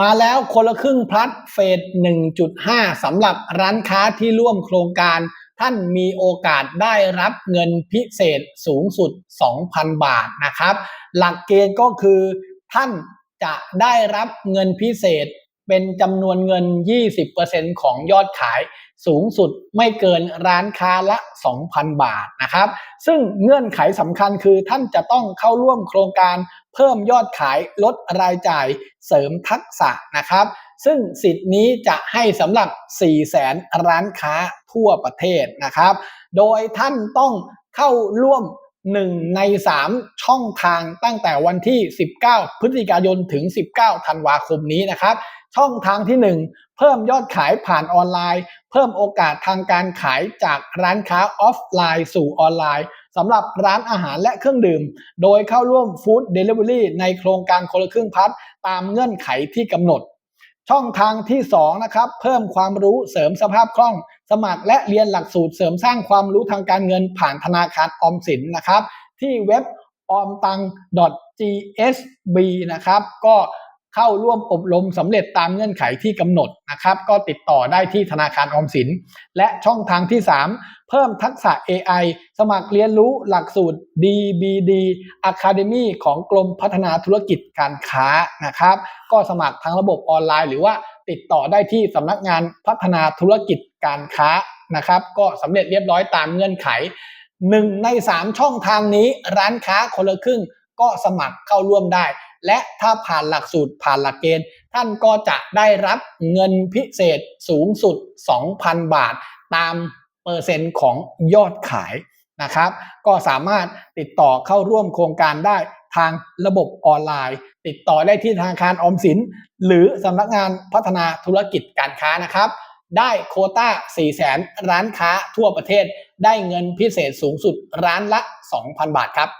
มาแล้วคนละครึ่งพลัดเฟส 1.5 สำหรับร้านค้าที่ร่วมโครงการ ท่านมีโอกาสได้รับเงินพิเศษสูงสุด 2,000 บาทนะครับ หลักเกณฑ์ก็คือท่านจะได้รับเงินพิเศษเป็นจำนวนเงิน 20%ของยอดขายสูงสุดไม่เกินร้านค้าละ 2,000 บาทนะครับ ซึ่งเงื่อนไขสำคัญคือท่านจะต้องเข้าร่วมโครงการ เพิ่มยอดขายลดรายจ่ายเสริมทักษะนะครับ ซึ่งสิทธิ์นี้จะให้สำหรับ4แสนร้านค้าทั่วประเทศนะครับ โดยท่านต้องเข้าร่วม 1 ใน 3 ช่องทางตั้งแต่วันที่ 19 พฤศจิกายนถึง 19 ธันวาคมนี้นะครับ ช่องทางที่ 1 เพิ่มยอดขายผ่านออนไลน์ เพิ่มโอกาสทางการขายจากร้านค้าออฟไลน์สู่ออนไลน์ สำหรับร้านอาหารและเครื่องดื่ม โดยเข้าร่วมฟู้ดเดลิเวอรี่ในโครงการคนละครึ่งพัดตามเงื่อนไขที่กำหนด ช่องทางที่2นะครับเพิ่มความรู้เสริมสภาพคล่อง สมัครและเรียนหลักสูตรเสริมสร้างความรู้ทางการเงินผ่านธนาคารออมสินนะครับ ที่เว็บออมตัง .gsb นะครับ ก็ เข้าร่วมอบรมสำเร็จตามเงื่อนไขที่กำหนดนะครับ ก็ติดต่อได้ที่ธนาคารออมสิน และช่องทางที่ 3 เพิ่มทักษะ AI สมัครเรียนรู้หลักสูตร DBD Academy ของกรมพัฒนาธุรกิจการค้านะครับ ก็สมัครทั้งระบบออนไลน์ หรือว่าติดต่อได้ที่สำนักงานพัฒนาธุรกิจการค้านะครับ ก็สำเร็จเรียบร้อยตามเงื่อนไขหนึ่งใน3ช่องทางนี้ร้านค้าคนละครึ่งก็สมัครเข้าร่วมได้ และถ้าผ่านหลักสูตรผ่านหลักเกณฑ์ ท่านก็จะได้รับเงินพิเศษสูงสุด 2,000 บาท ตามเปอร์เซ็นต์ของยอดขายนะครับ ก็สามารถติดต่อเข้าร่วมโครงการได้ทางระบบออนไลน์ ติดต่อได้ที่ธนาคารออมสิน หรือสำนักงานพัฒนาธุรกิจการค้านะครับ ได้โคต้า 4 0 0แสนร้านค้าทั่วประเทศ ได้เงินพิเศษสูงสุดร้านละ 2,000 บาทครับ